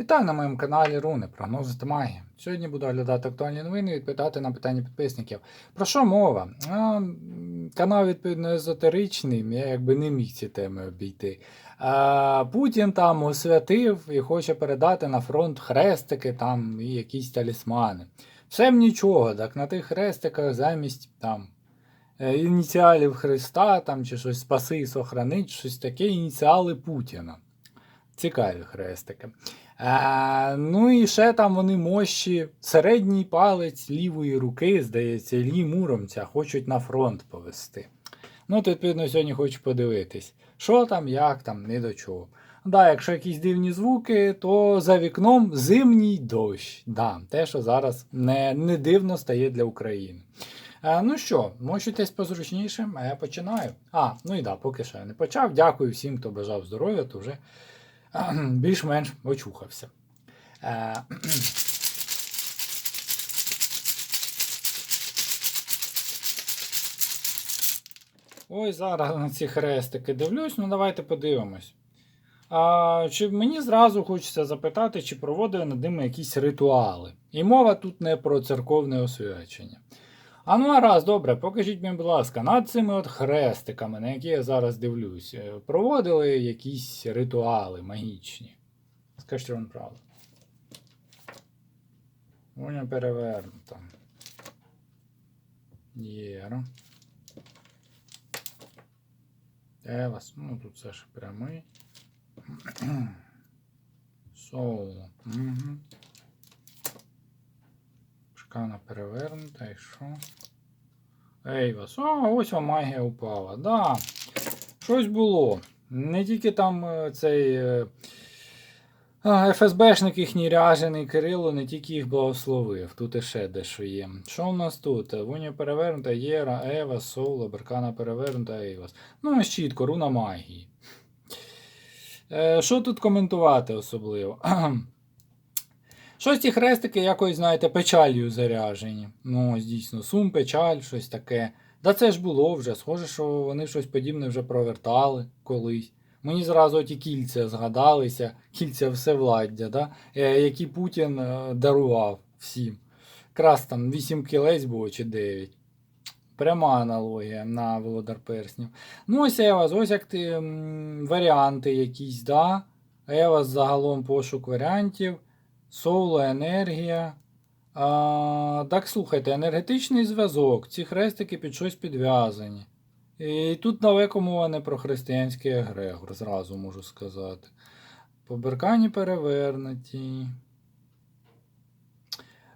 Вітаю на моєму каналі Руни, прогнози та магія. Сьогодні буду оглядати актуальні новини і відповідати на питання підписників. Про що мова? А, канал, відповідно, езотеричний, я якби не міг ці теми обійти. А, Путін там освятив і хоче передати на фронт хрестики там і якісь талісмани. Все б нічого, так на тих хрестиках замість там. е, Ініціалів Христа там, чи щось спаси і сохранить, щось таке, ініціали Путіна. Цікаві хрестики. А, ну і ще там вони мощі. Середній палець лівої руки, здається, Іллі Муромця хочуть на фронт повести. Ну, то, відповідно, сьогодні хочу подивитись, що там, як там, не до чого. Да, якщо якісь дивні звуки, то за вікном зимній дощ. Да, те, що зараз не, не дивно стає для України. А, ну що, мочитесь позручніше, а я починаю. А, ну і да, поки що я не почав. Дякую всім, хто бажав здоров'я, то вже більш-менш очухався. Е, Ой, зараз на ці хрестики дивлюсь, ну давайте подивимось. А, чи мені зразу хочеться запитати, чи проводили над ними якісь ритуали. І мова тут не про церковне освячення. А ну добре, покажіть мені, будь ласка, над цими от хрестиками, на які я зараз дивлюсь, е, проводили якісь ритуали магічні. Скажіть вам правду. Воня перевернута. Єра. Евас, ну тут все ж прямий. Соло. Угу. Шкана перевернута і що? Ейвас. О, ось вам магія упала. Да. Щось було. Не тільки там е, цей е, а, ФСБшник їхній ряжений Кирило, не тільки їх благословив. Тут іще дещо є. Що у нас тут? Воня перевернута, Єра, Ева, Соло, Беркана перевернута, Ейвас. Ну, ось чітко, руна магії. Е, що тут коментувати особливо? Щось ці хрестики якось, знаєте, печалью заряжені. Ну, ось дійсно, сум, печаль, щось таке. Да це ж було вже. Схоже, що вони щось подібне вже провертали колись. Мені зразу ті кільця згадалися, кільця всевладдя, да? е, які Путін е, дарував всім. Якраз там 8 кілець було чи 9. Пряма аналогія на Володар Перснів. Ну, ось Евас, ось як ти, варіанти якісь, да? Евас загалом пошук варіантів. Соло, енергія. А, так, слухайте, енергетичний зв'язок. Ці хрестики під щось підв'язані. І тут далеко мова не про християнський егрегор, зразу можу сказати. По беркані перевернуті.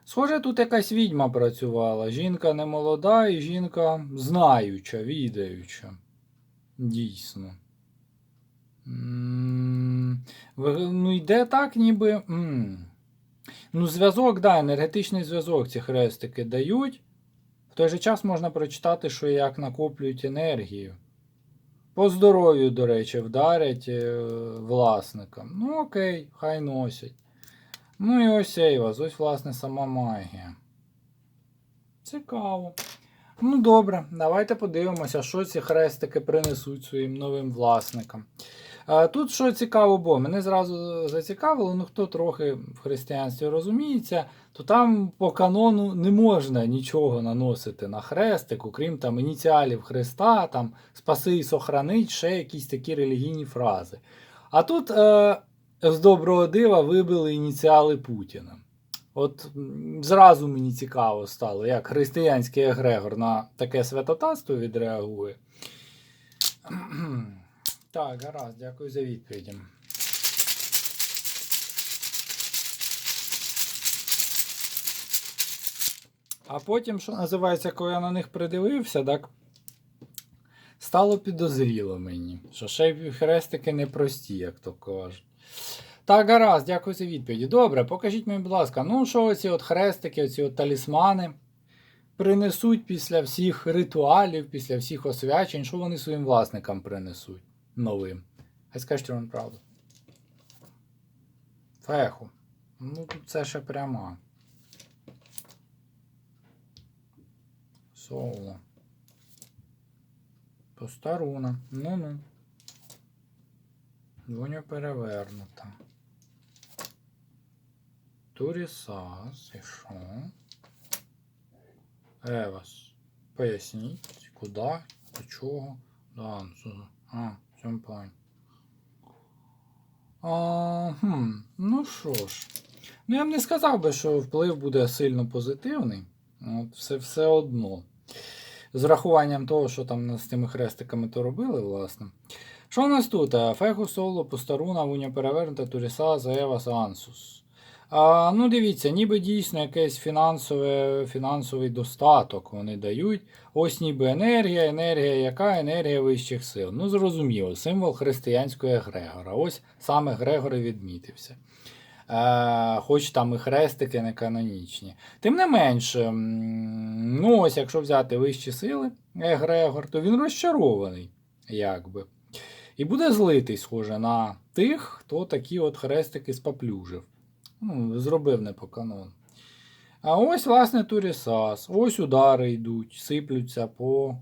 Схоже, тут якась відьма працювала. Жінка не молода і жінка знаюча, відаюча. Дійсно. Ну, йде так, ніби. Ну, зв'язок, да, енергетичний зв'язок ці хрестики дають. В той же час можна прочитати, що як накоплюють енергію. По здоров'ю, до речі, вдарять е, власникам. Ну, окей, хай носять. Ну і ось Ейвас, ось, власне, сама магія. Цікаво. Ну, добре, давайте подивимося, що ці хрестики принесуть своїм новим власникам. Тут що цікаво, бо мене зразу зацікавило, ну хто трохи в християнстві розуміється, то там по канону не можна нічого наносити на хрестик, окрім там ініціалів Христа, там спаси і сохранить, ще якісь такі релігійні фрази. А тут е, з доброго дива вибили ініціали Путіна. От зразу мені цікаво стало, як християнський егрегор на таке святотатство відреагує. Так, гаразд, дякую за відповіді. А потім, що називається, коли я на них придивився, так стало підозріло мені, що ще хрестики непрості, як то кажуть. Так, гаразд, дякую за відповіді. Добре, покажіть мені, будь ласка, ну що оці от хрестики, оці от талісмани принесуть після всіх ритуалів, після всіх освячень, що вони своїм власникам принесуть новим. Хай скажіть вам правду. Феху. Ну тут це ще пряма. Соло. Постаруна. Ну-ну. Двоня перевернута. Турісас. І що? Евас. Поясніть, куди, до чого, до Ансузу. А, в цьому. А, хм, ну що ж. Ну, я б не сказав би, що вплив буде сильно позитивний. От, все, все одно. З рахуванням того, що там з тими хрестиками то робили, власне. Що у нас тут? Феху соло, постаруна, вуня перевернута, туріса, заевас, ансус. Ну, дивіться, ніби дійсно якийсь фінансове, фінансовий достаток вони дають. Ось ніби енергія, енергія яка? Енергія вищих сил. Ну, зрозуміло, символ християнського егрегора. Ось саме Грегор і відмітився. Е, хоч там і хрестики не канонічні. Тим не менш, ну ось якщо взяти вищі сили Егрегор, то він розчарований, якби. І буде злитий, схоже, на тих, хто такі от хрестики споплюжив. Ну, зробив не по канону. А ось, власне, Турісас. Ось удари йдуть, сиплються по.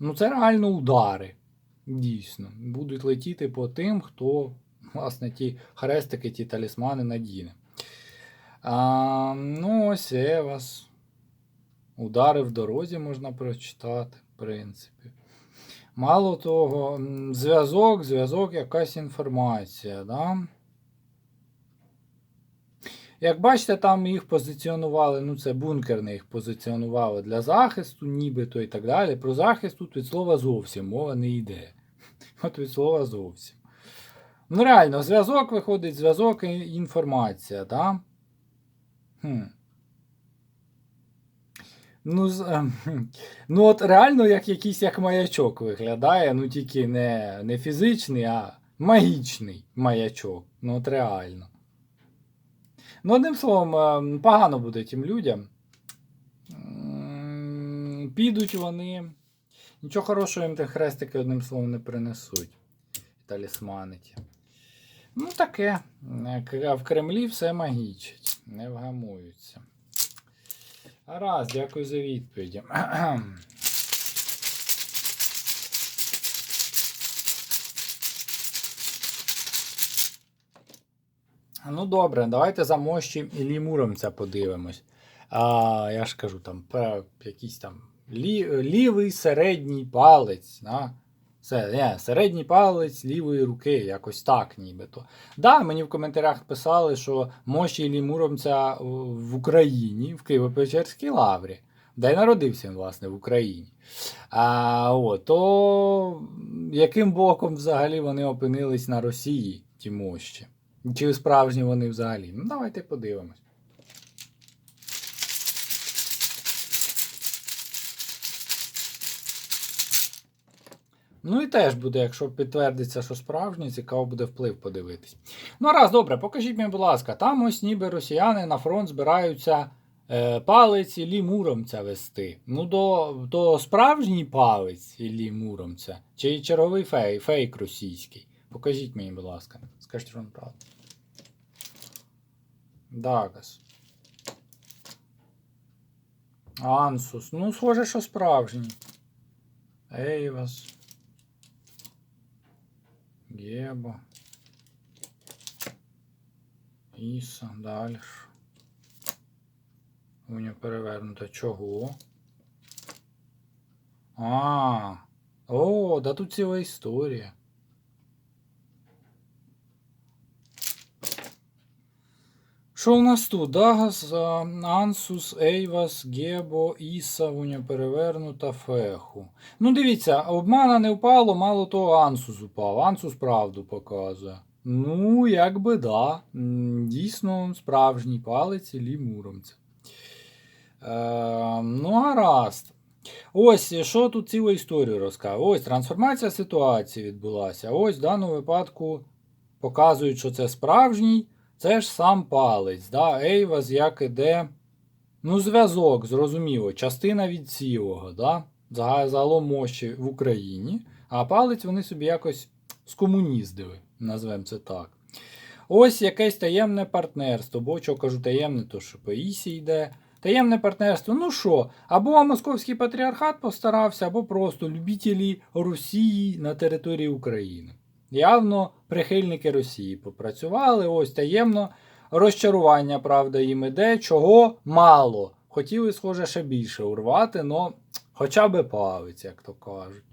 Ну, це реально удари. Дійсно. Будуть летіти по тим, хто, власне, ті хрестики, ті талісмани надіне. А, ну, ось Евас. Удари в дорозі можна прочитати, в принципі. Мало того, зв'язок, зв'язок, якась інформація. Да? Як бачите, там їх позиціонували, ну це бункерне їх позиціонували для захисту, нібито і так далі. Про захист тут від слова зовсім мова не йде. От від слова зовсім. Ну, реально, зв'язок виходить, зв'язок і інформація, да? Хм. Ну, з- ем, ну, от реально як якийсь як маячок виглядає, ну тільки не, не фізичний, а магічний маячок. Ну, от реально. Ну, одним словом, ем, погано буде тим людям. Підуть вони. Нічого хорошого їм ті хрестики, одним словом, не принесуть. Талісмани ті. Ну, таке. Е, В Кремлі все магічить, не вгамуються. Гаразд, дякую за відповіді. Ну добре, давайте за мощі Іллі Муромця подивимось. А, я ж кажу, там якийсь там лі, лівий середній палець. Да? Це, не, середній палець лівої руки, якось так нібито. Да, мені в коментарях писали, що мощі Іллі Муромця е, в Україні, в Києво-Печерській лаврі. Де й народився він, власне, в Україні. А, от, то яким боком взагалі вони опинились на Росії, ті мощі? Чи справжні вони взагалі? Ну, давайте подивимось. Ну і теж буде, якщо підтвердиться, що справжні, цікаво буде вплив подивитись. Ну, раз, добре, покажіть мені, будь ласка, там ось ніби росіяни на фронт збираються е, палець Іллі Муромця вести. Ну, до, до справжній палець Іллі Муромця, чи черговий фейк, фейк російський. Покажіть мені, будь ласка. Скажіть, вам правда. Дагас. Ансус. Ну, схоже, що справжній. Ейвас. Гебо. Іса. Далі. Уня перевернута. Чого? А. О, да тут ціла історія. Що у нас тут? Дагас, Ансус, Ейвас, Гебо, Іса, Уня перевернута, Феху. Ну, дивіться, обмана не впало, мало того, Ансус упав. Ансус правду показує. Ну, якби да. М, Дійсно, справжній палець Іллі Муромця. Е, ну, гаразд. Ось, що тут цілу історію розказує. Ось трансформація ситуації відбулася. Ось в даному випадку показують, що це справжній. Це ж сам палець, да? Ейвас як іде. Ну, зв'язок, зрозуміло, частина від цілого, да? Загалом мощі в Україні, а палець вони собі якось скомуніздили, назвемо це так. Ось якесь таємне партнерство, бо що кажу таємне, то що по Ісі йде. Таємне партнерство, ну що, або московський патріархат постарався, або просто любителі Росії на території України. Явно прихильники Росії попрацювали, ось таємно розчарування, правда, їм іде, чого мало. Хотіли, схоже, ще більше урвати, но хоча би палець, як то кажуть.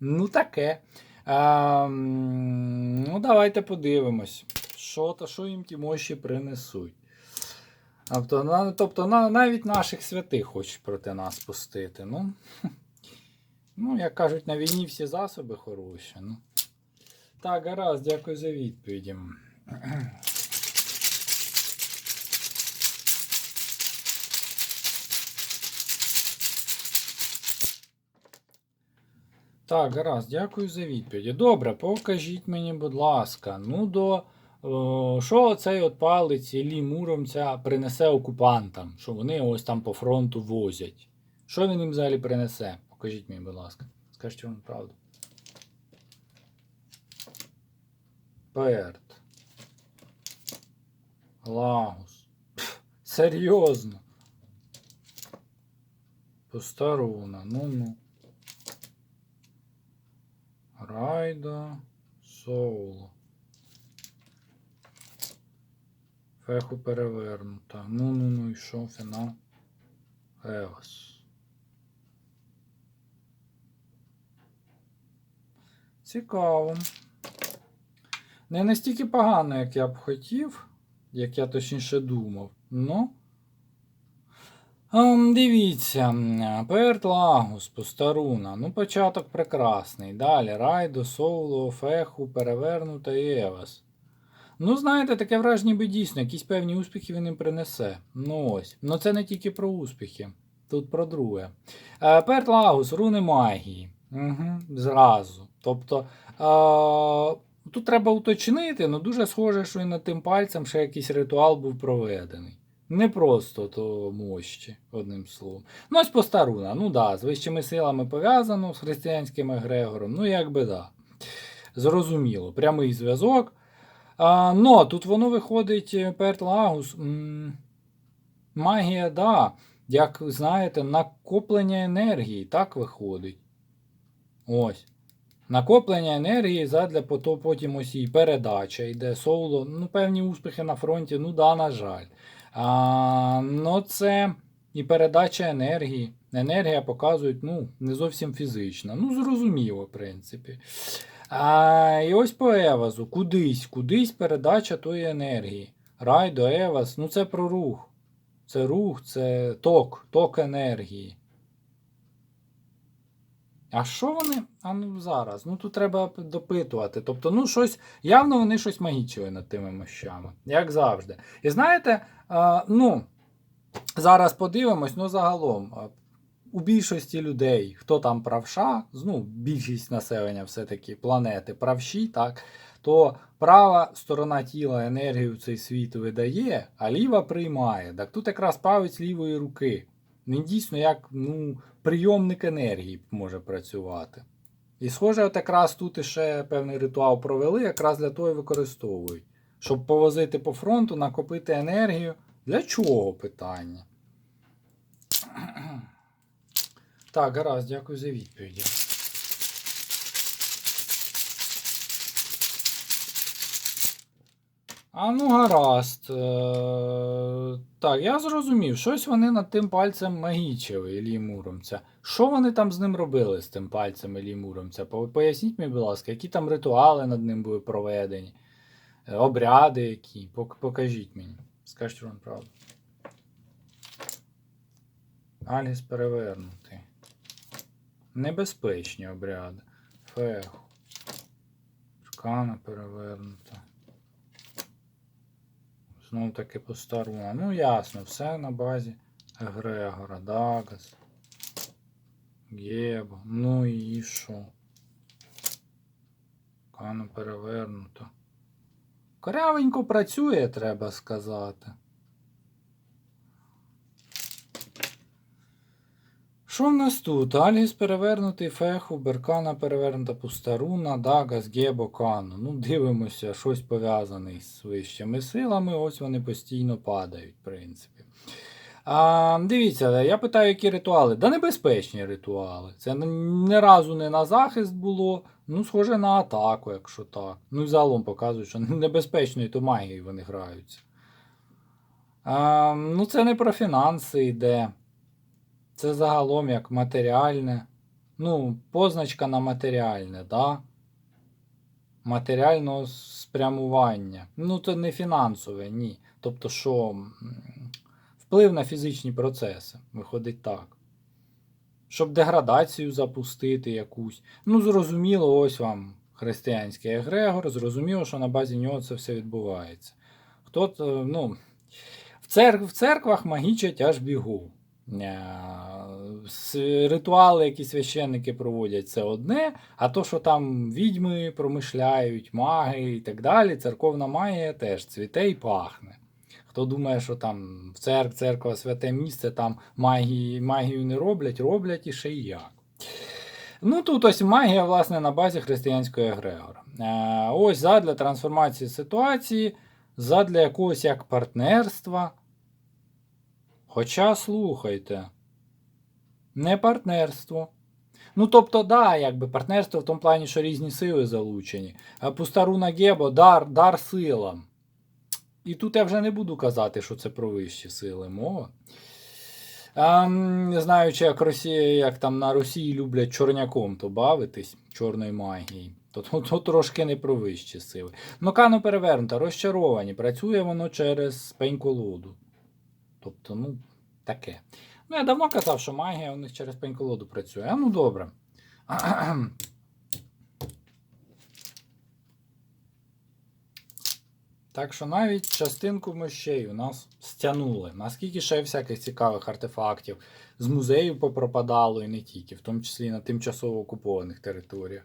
Ну, таке. Ем, ну, давайте подивимось, що, то, що їм ті мощі принесуть. Тобто, на, тобто на, навіть наших святих хочуть проти нас пустити. Ну, ну, як кажуть, на війні всі засоби хороші. Ну. Так, гаразд, дякую за відповіді. Так, гаразд, дякую за відповіді. Добре, покажіть мені, будь ласка, ну до. Що цей от палець Іллі Муромця принесе окупантам, що вони ось там по фронту возять? Що він їм взагалі принесе? Покажіть мені, будь ласка. Скажіть вам правду. Перт. Лагус. Пф, серйозно. Постаруна. Ну-ну. Райда. Соуло. Феху перевернута. Ну, ну, ну і що, фінал? Еос. Цікаво. Не настільки погано, як я б хотів, як я точніше думав. Ну. Дивіться, Перт Лагус, Постаруна. Ну, початок прекрасний. Далі Райдо, Соуло, Феху, Перевернута і Евас. Ну, знаєте, таке враження, ніби дійсно, якісь певні успіхи він їм принесе. Ну ось. Ну це не тільки про успіхи. Тут про друге. Е, Перт Лагус, руни магії. Угу, Зразу. Тобто. Е, тут треба уточнити, але дуже схоже, що і над тим пальцем ще якийсь ритуал був проведений. Не просто то мощі, одним словом. Ну, ось постаруна. Ну да, з вищими силами пов'язано з християнським егрегором. Ну, як би да. Зрозуміло, прямий зв'язок. А, Но тут воно виходить е, Перт Лагус. м, Магія, да. Як знаєте, накоплення енергії. Так виходить. Ось. Накоплення енергії задля потім ось і передача йде соло. Ну, певні успіхи на фронті, ну да, на жаль. А, ну, це і передача енергії. Енергія показують, ну, не зовсім фізична. Ну, зрозуміло, в принципі. А, І ось по Евазу. Кудись, кудись передача тої енергії. Райдо, Еваз, ну це про рух. Це рух, це ток, ток енергії. А що вони? А ну зараз. Ну тут треба допитувати. Тобто, ну щось, явно вони щось магічили над тими мощами, як завжди. І знаєте, а, ну, зараз подивимось, ну загалом. У більшості людей, хто там правша, ну, більшість населення все-таки планети правші, так, то права сторона тіла енергію цей світ видає, а ліва приймає. Так тут якраз палець лівої руки. Він дійсно як ну, прийомник енергії може працювати. І схоже, от якраз тут ще певний ритуал провели, якраз для того і використовують. Щоб повозити по фронту, накопити енергію. Для чого питання? Так, гаразд, дякую за відповіді. А ну гаразд. Е, Так, я зрозумів, щось вони над тим пальцем магічили Іллі Муромця. Що вони там з ним робили з тим пальцем Іллі Муромця? Поясніть мені, будь ласка, які там ритуали над ним були проведені, Е, обряди які. Покажіть мені. Скажіть вам правду. Альгіс перевернутий. Небезпечні обряди. Феху. Шкана перевернута. Знову таки по старому. Ну ясно, все на базі Грегора, Дагас. Гєбо. Ну і що? Кано перевернуто. Корявенько працює, треба сказати. Що в нас тут? Альгіс перевернутий, Феху, Беркана перевернута, Пустаруна, Дагас, Гебо, Кану. Ну, дивимося, щось пов'язане з вищими силами. Ось вони постійно падають, в принципі. А, дивіться, я питаю, які ритуали. Да небезпечні ритуали. Це ні разу не на захист було. Ну, схоже на атаку, якщо так. Ну і загалом показують, що небезпечною то магією вони граються. А, ну, це не про фінанси йде. Це загалом як матеріальне. Ну, позначка на матеріальне, да? Матеріального спрямування. Ну, це не фінансове, ні. Тобто, що вплив на фізичні процеси. Виходить так. Щоб деградацію запустити якусь. Ну, зрозуміло, ось вам християнський егрегор, зрозуміло, що на базі нього це все відбувається. Хто, то, ну, в церквах магічать аж бігу. Е, Ритуали, які священники проводять, це одне, а то, що там відьми промишляють, маги і так далі, церковна магія теж цвіте і пахне. Хто думає, що там в церк, церква святе місце, там магії, магію не роблять, роблять і ще й як. Ну тут ось магія, власне, на базі християнського егрегора. Е, ось задля трансформації ситуації, задля якогось як партнерства. Хоча, слухайте, не партнерство. Ну, тобто, да, якби партнерство в тому плані, що різні сили залучені. А Пустаруна Гебо дар, дар силам. І тут я вже не буду казати, що це про вищі сили мова. А, м, не знаю, як Росія, як там на Росії люблять чорняком то бавитись, чорною магією. То, то, то трошки не про вищі сили. Ну, кано перевернута, розчаровані. Працює воно через пень-колоду. Тобто, ну, таке. Ну, я давно казав, що магія у них через пень-колоду працює. А ну добре. Так що навіть частинку мощей у нас стягнули. Наскільки ще всяких цікавих артефактів з музеїв попропадало і не тільки, в тому числі і на тимчасово окупованих територіях.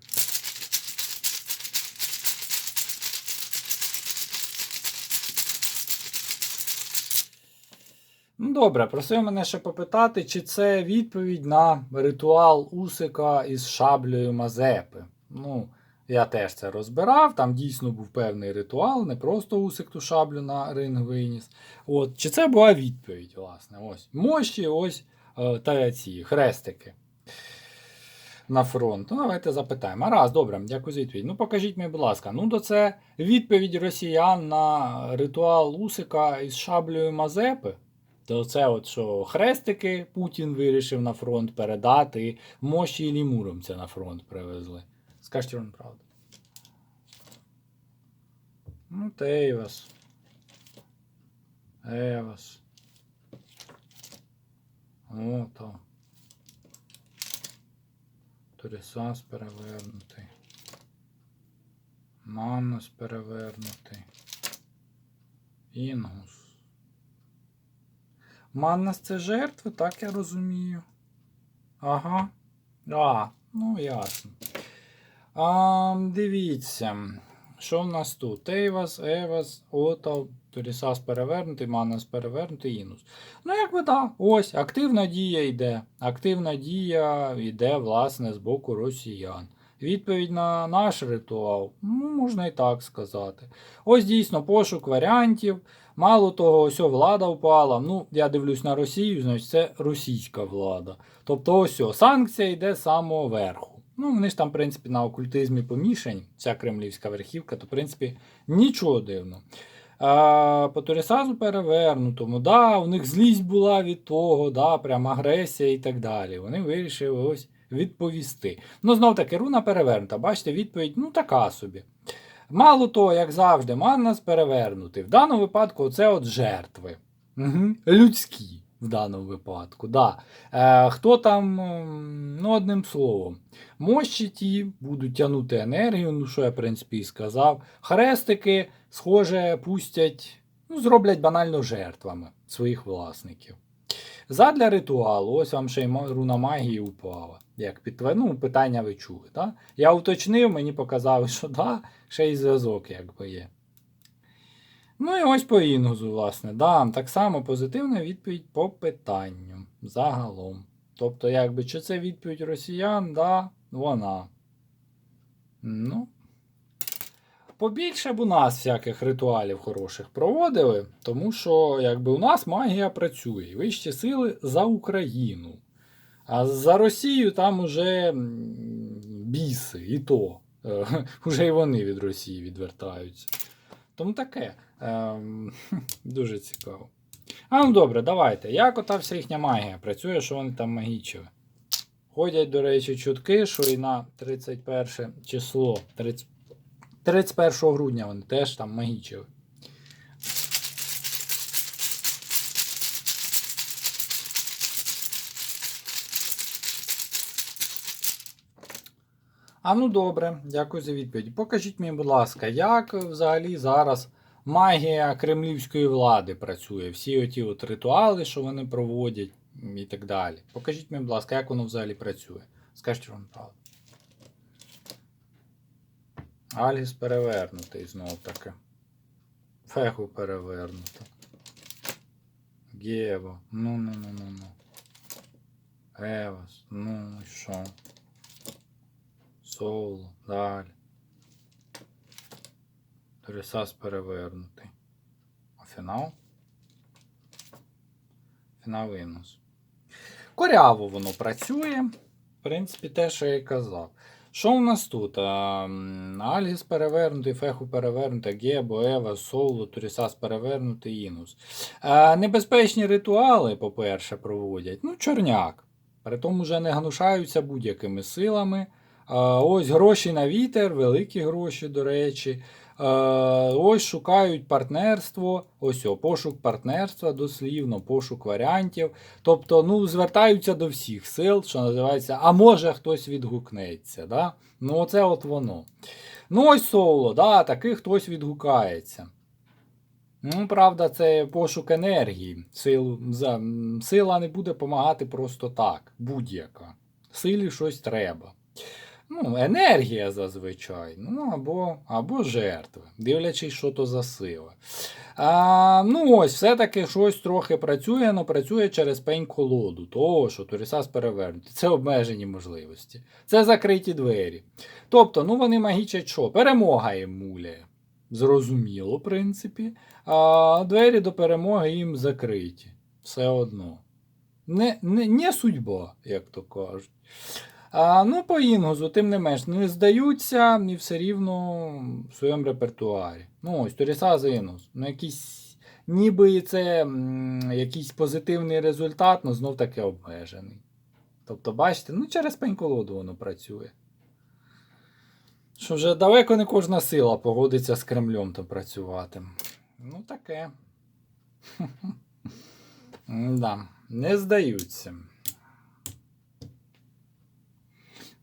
Ну, добре, просив мене ще попитати, чи це відповідь на ритуал Усика із шаблею Мазепи. Ну, я теж це розбирав, там дійсно був певний ритуал, не просто Усик ту шаблю на ринг виніс. От, чи це була відповідь, власне? Ось мощі, ось е, та ці хрестики на фронт. Ну, давайте запитаємо. А раз, добре, дякую за відповідь. Ну, покажіть мені, будь ласка. Ну, то це відповідь росіян на ритуал Усика із шаблею Мазепи. То це от що хрестики Путін вирішив на фронт передати, мощі і лімуромця на фронт привезли. Скажіть вам правду. Ну, Тейвас. Евас. Ото. Торісас перевернутий. Манус перевернутий. Інгус. Маннас це жертви, так я розумію. Ага. А, ну ясно. А, дивіться. Що в нас тут? Ейвас, Евас, Отал, Торісас перевернутий, Маннас перевернутий, Інус. Ну, якби так, ось, активна дія йде. Активна дія йде, власне, з боку росіян. Відповідь на наш ритуал, ну, можна і так сказати. Ось дійсно пошук варіантів. Мало того, ось влада впала. Ну, я дивлюсь на Росію, значить це російська влада. Тобто, ось санкція йде з самого верху. Ну, вони ж там, в принципі, на окультизмі помішані, ця кремлівська верхівка, то, в принципі, нічого дивного. А, по Торісазу перевернутому, да, у них злість була від того, да, прям агресія і так далі. Вони вирішили ось відповісти. Ну, знов таки, руна перевернута. Бачите, відповідь, ну, така собі. Мало того, як завжди, Маннас перевернутий. В даному випадку це от жертви. Угу. Людські в даному випадку. Да. Е, хто там, ну, одним словом, мощі ті будуть тягнути енергію, ну що я, в принципі, і сказав. Хрестики, схоже, пустять, ну, зроблять банально жертвами своїх власників. Задля ритуалу, ось вам ще й руна магії упала. Як підтвер... ну, питання ви чули. Да? Я уточнив, мені показали, що да, ще й зв'язок якби є. Ну і ось по інгузу, власне. Да, так само позитивна відповідь по питанню загалом. Тобто, якби, чи це відповідь росіян, да, вона. Ну. Побільше б у нас всяких ритуалів хороших проводили, тому що якби у нас магія працює. Вищі сили за Україну. А за Росію там уже біси, і то. Е, Уже і вони від Росії відвертаються. Тому таке. Ем, дуже цікаво. А ну добре, давайте. Як ота вся їхня магія працює, що вони там магічили? Ходять, до речі, чутки, що і на 31 число, 30, 31 грудня вони теж там магічили. А ну добре, дякую за відповідь. Покажіть мені, будь ласка, як взагалі зараз магія кремлівської влади працює? Всі оті от ритуали, що вони проводять і так далі. Покажіть мені, будь ласка, як воно взагалі працює. Скажіть вам правду. Альгіс перевернутий знов таки. Феху перевернуто. Гєво. Ну ну ну ну ну. Евас. Ну і що? Соло. Далі. Торісас перевернутий. А фінал? Фінал винос. Коряво воно працює. В принципі, те, що я і казав. Що у нас тут? Альгіс перевернутий, Феху перевернута, Гебо, Ева, Соло, Турісас перевернутий, Інус. Небезпечні ритуали, по-перше, проводять. Ну, чорняк. Притом вже не гнушаються будь-якими силами. Ось гроші на вітер, великі гроші, до речі. Е, ось шукають партнерство, ось о, пошук партнерства, дослівно, пошук варіантів. Тобто, ну, звертаються до всіх сил, що називається, а може хтось відгукнеться. Да? Ну, оце от воно. Ну, ось соло, да, таки хтось відгукається. Ну, правда, це пошук енергії. Сил, за, сила не буде допомагати просто так, будь-яка. Силі щось треба. Ну, енергія зазвичай, ну або, або жертви, дивлячись, що то за сила. А, ну ось, все-таки щось трохи працює, але працює через пень колоду, того, що Турісас перевернутий. Це обмежені можливості. Це закриті двері. Тобто, ну вони магічать що? Перемога їм муляє. Зрозуміло, в принципі. А двері до перемоги їм закриті. Все одно. Не, не, не судьба, як то кажуть. А, ну, по інгузу, тим не менш, не здаються і все рівно в своєму репертуарі. Ну, ось Торіса за інгус. Ну, якийсь, ніби це м, якийсь позитивний результат, але знов таки обмежений. Тобто, бачите, ну через пень-колоду воно працює. Що вже далеко не кожна сила погодиться з Кремлем то працювати. Ну, таке. Да, не здаються.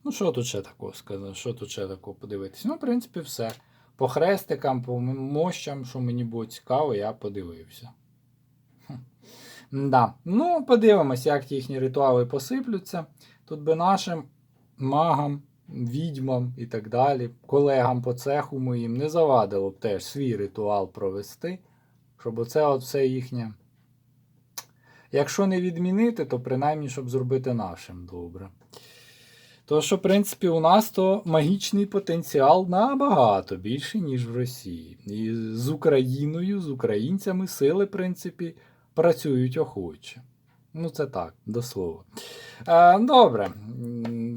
Ну, що тут ще такого сказати? Що тут ще такого подивитись? Ну, в принципі, все. По хрестикам, по мощам, що мені було цікаво, я подивився. Хм. Да. Ну, подивимось, як їхні ритуали посиплються. Тут би нашим магам, відьмам і так далі, колегам по цеху моїм не завадило б теж свій ритуал провести, щоб оце от все їхнє. Якщо не відмінити, то принаймні, щоб зробити нашим добре. То що, в принципі, у нас то магічний потенціал набагато більший, ніж в Росії. І з Україною, з українцями сили, в принципі, працюють охоче. Ну, це так, до слова. Е, добре,